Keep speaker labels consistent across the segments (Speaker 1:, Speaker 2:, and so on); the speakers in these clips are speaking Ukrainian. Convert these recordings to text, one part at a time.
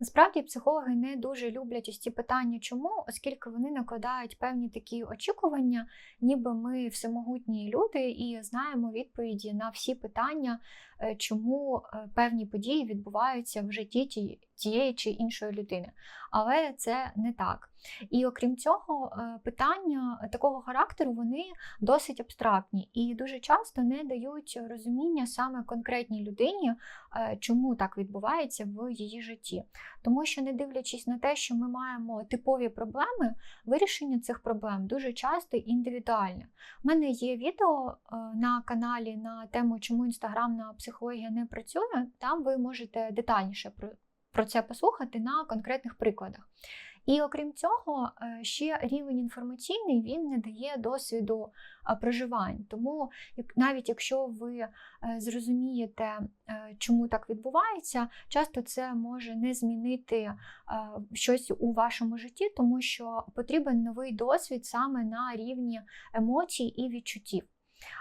Speaker 1: Насправді психологи не дуже люблять ось ці питання, чому, оскільки вони накладають певні такі очікування, ніби ми всемогутні люди і знаємо відповіді на всі питання, е, чому е, певні події відбуваються в житті тієї чи іншої людини. Але це не так. І окрім цього, е, питання такого характеру вони досить абстрактні і дуже часто не дають розуміння саме конкретній людині, чому так відбувається в її житті. Тому що, не дивлячись на те, що ми маємо типові проблеми, вирішення цих проблем дуже часто індивідуальне. У мене є відео е, на каналі на тему, чому інстаграмна психологія не працює. Там ви можете детальніше про це послухати на конкретних прикладах. І окрім цього, е, ще рівень інформаційний він не дає досвіду проживань. Тому навіть якщо ви е, зрозумієте, е, чому так відбувається, часто це може не змінити щось у вашому житті, тому що потрібен новий досвід саме на рівні емоцій і відчуттів.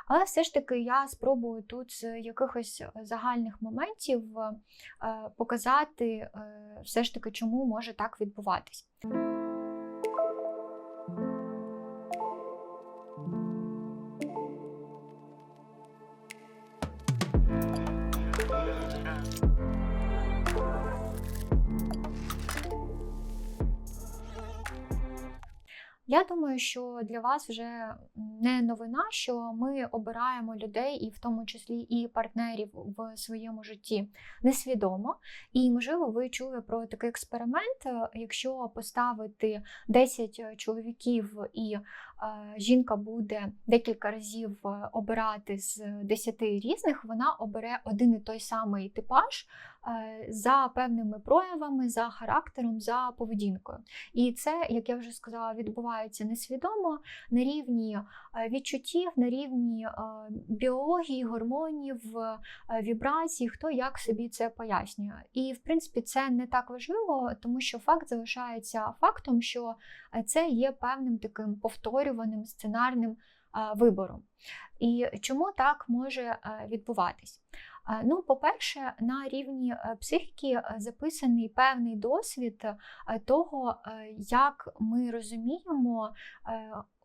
Speaker 1: Але все ж таки я спробую тут з якихось загальних моментів е, показати е, все ж таки, чому може так відбуватись. Я думаю, що для вас вже не новина, що ми обираємо людей, і в тому числі і партнерів в своєму житті несвідомо. І, можливо, ви чули про такий експеримент, е, якщо поставити 10 чоловіків і жінка буде декілька разів е, обирати з 10 різних, вона обере один і той самий типаж е, за певними проявами, за характером, за поведінкою. І це, як я вже сказала, відбувається несвідомо на рівні е, відчуттів, на рівні біології, гормонів, вібрацій, хто як собі це пояснює. І, в принципі, це не так важливо, тому що факт залишається фактом, що це є певним таким повторюваним сценарним вибором. І чому так може відбуватись? Ну, По-перше, на рівні е, психіки е, записаний певний досвід е, того, як ми розуміємо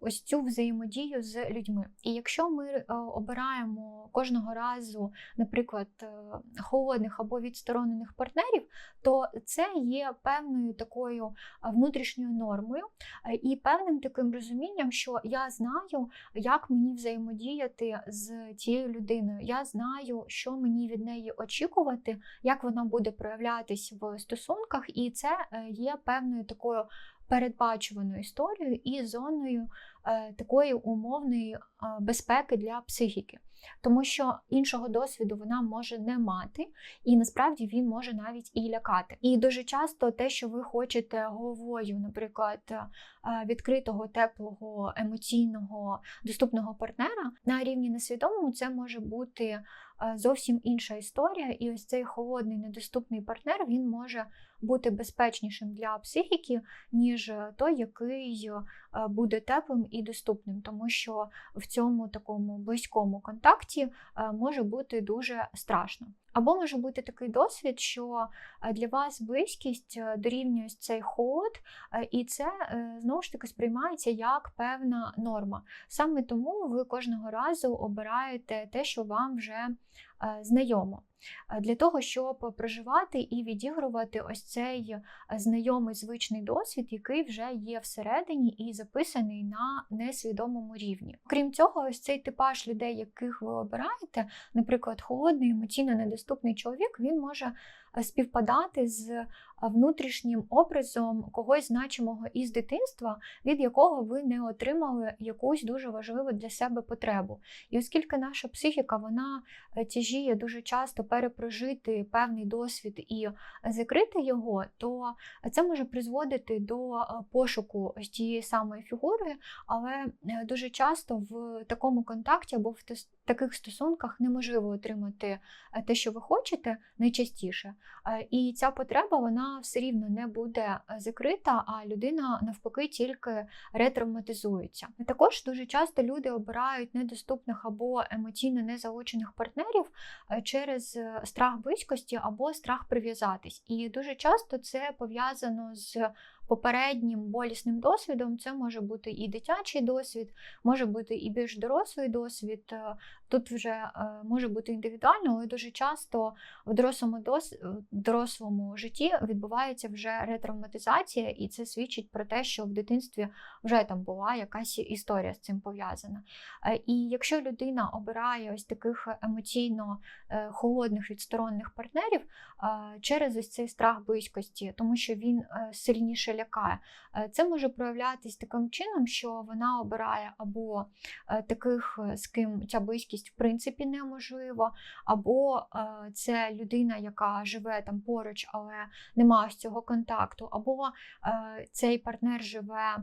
Speaker 1: ось цю взаємодію з людьми. І якщо ми е, обираємо кожного разу, наприклад, е, холодних або відсторонених партнерів, то це є певною такою е, внутрішньою нормою і певним таким розумінням, що я знаю, як мені взаємодіяти з цією людиною. Я знаю, що мені від неї очікувати, як вона буде проявлятись в стосунках, і це є певною такою передбачуваною історію і зоною е, такої умовної е, безпеки для психіки. Тому що іншого досвіду вона може не мати, і насправді він може навіть і лякати. І дуже часто те, що ви хочете головою, наприклад, е, відкритого, теплого, емоційного, доступного партнера на рівні несвідомому, це може бути зовсім інша історія. І ось цей холодний, недоступний партнер він може бути безпечнішим для психіки, ніж той, який буде теплим і доступним, тому що в цьому такому близькому контакті може бути дуже страшно. Або може бути такий досвід, що для вас близькість дорівнює цей холод, і це е, знову ж таки сприймається як певна норма. Саме тому ви кожного разу обираєте те, що вам вже знайомо. Для того, щоб проживати і відігрувати ось цей знайомий звичний досвід, який вже є всередині і записаний на несвідомому рівні. Крім цього, ось цей типаж людей, яких ви обираєте, наприклад, холодний, емоційно недоступний чоловік, він може співпадати з внутрішнім образом когось значимого із дитинства, від якого ви не отримали якусь дуже важливу для себе потребу. І оскільки наша психіка вона е, тяжіє дуже часто перепрожити певний досвід і закрити його, то це може призводити до е, пошуку тієї самої фігури, але е, дуже часто в такому контакті або в таких стосунках неможливо отримати те, що ви хочете, найчастіше. І ця потреба вона все рівно не буде закрита, а людина навпаки тільки ретравматизується. Також дуже часто люди обирають недоступних або емоційно незаучених партнерів через страх близькості або страх прив'язатись. І дуже часто це пов'язано з попереднім болісним досвідом. Це може бути і дитячий досвід, може бути і більш дорослий досвід. Е, тут вже е, може бути індивідуально, але дуже часто в дорослому дос... дорослому житті відбувається вже ретравматизація, і це свідчить про те, що в дитинстві вже там була якась історія з цим пов'язана. Е, і якщо людина обирає ось таких емоційно холодних відсторонних партнерів через ось цей страх близькості, тому що він сильніше лякає. Е, це може проявлятись таким чином, що вона обирає або е, таких, е, з ким ця близькість в принципі неможлива, або це людина, яка живе там поруч, але немає з цього контакту, або цей партнер живе.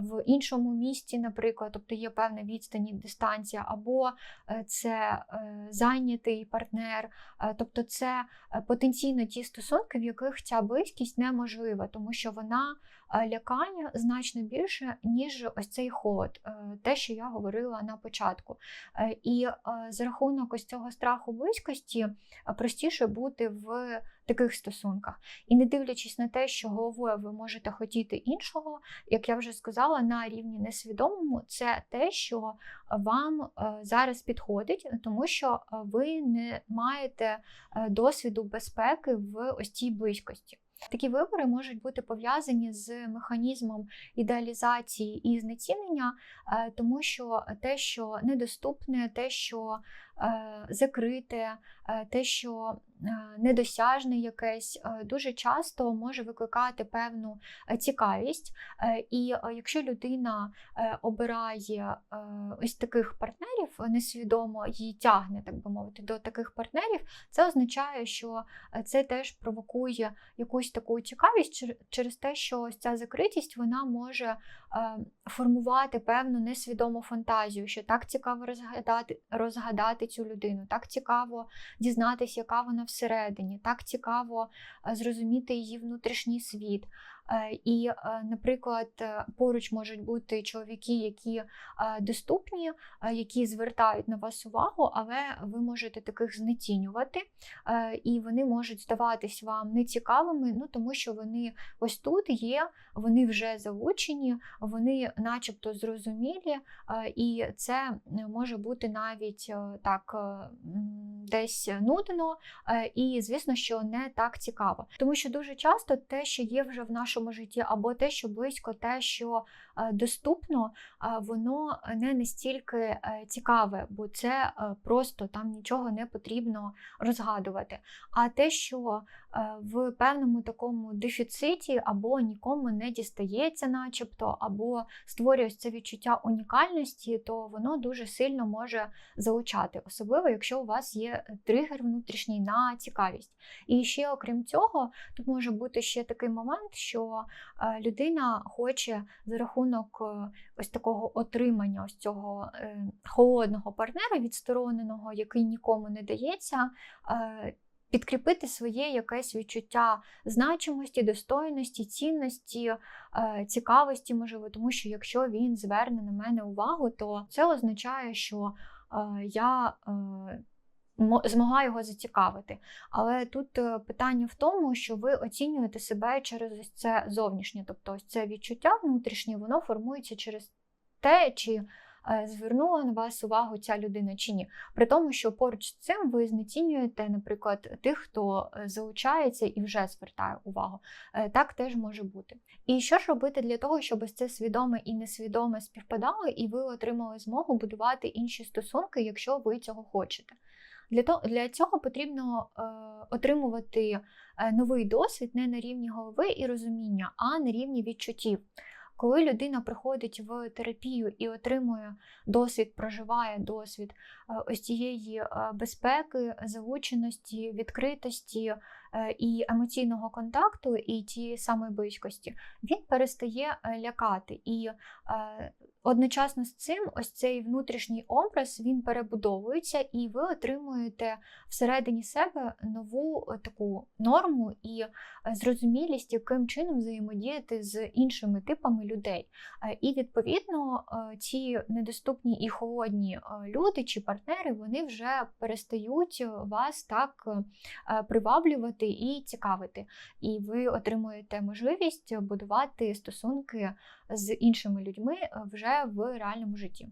Speaker 1: В іншому місті, наприклад, тобто є певна відстань дистанція, або це зайнятий партнер, тобто це потенційно ті стосунки, в яких ця близькість неможлива, тому що вона лякає значно більше, ніж ось цей холод, е, те, що я говорила на початку. Е, і е, за рахунок ось цього страху близькості простіше бути в таких стосунках. І не дивлячись на те, що головою ви можете хотіти іншого, як я вже сказала, на рівні несвідомому, це те, що вам зараз підходить, тому що ви не маєте досвіду безпеки в ось цій близькості. Такі вибори можуть бути пов'язані з механізмом ідеалізації і знецінення, е, тому що те, що недоступне, те, що Е, закрите, е, те, що е, недосяжне якесь, дуже часто може викликати певну цікавість. І якщо людина обирає ось таких партнерів, несвідомо її тягне, так би мовити, до таких партнерів, це означає, що це теж провокує якусь таку цікавість через те, що ось ця закритість вона може формувати певну несвідому фантазію, що так цікаво розгадати, розгадати цю людину, так цікаво дізнатися, яка вона всередині, так цікаво е, зрозуміти її внутрішній світ. Е, і, е, наприклад, поруч можуть бути чоловіки, які доступні, які звертають на вас увагу, але ви можете таких знецінювати, і вони можуть здаватись вам нецікавими, ну тому що вони ось тут є, вони вже залучені, вони начебто зрозумілі, і це може бути навіть так tak mm, десь нудно, і, звісно, що не так цікаво. Тому що дуже часто те, що є вже в нашому житті, або те, що близько, те, що е, доступно, воно не настільки е, цікаве, бо це е, просто там нічого не потрібно розгадувати. А те, що в певному такому дефіциті або нікому не дістається, начебто, або створює це відчуття унікальності, то воно дуже сильно може залучати, особливо, якщо у вас є тригер внутрішній на цікавість. І ще, окрім цього, тут може бути ще такий момент, що людина хоче за рахунок е, ось такого отримання ось цього е, холодного партнера відстороненого, який нікому не дається. Е, підкріпити своє якесь відчуття значимості, достойності, цінності, цікавості, можливо, тому що якщо він зверне на мене увагу, то це означає, що я змогла його зацікавити. Але тут е, питання в тому, що ви оцінюєте себе через це зовнішнє, тобто ось це відчуття внутрішнє, воно формується через те, чи е, звернула на вас увагу ця людина чи ні. При тому, що поруч з цим ви знецінюєте, наприклад, тих, хто е, залучається і вже звертає увагу. Так теж може бути. І що ж робити для того, щоб це свідоме і несвідоме співпадало, і ви отримали змогу будувати інші стосунки, якщо ви цього хочете. Для того, для цього потрібно е, отримувати е, новий досвід не на рівні голови і розуміння, а на рівні відчуттів. Коли людина приходить в терапію і отримує досвід, проживає досвід е, ось цієї е, безпеки, залученості, відкритості і емоційного контакту, і тієї самої близькості, він перестає лякати. І Одночасно з цим, ось цей внутрішній образ він перебудовується, і ви отримуєте всередині себе нову е, таку норму і е, зрозумілість, яким чином взаємодіяти з іншими типами людей. Е, І відповідно е, ці недоступні і холодні е, люди чи партнери вони вже перестають вас так е, приваблювати і цікавити. І ви отримуєте можливість будувати стосунки з іншими людьми е, вже в реальному житті.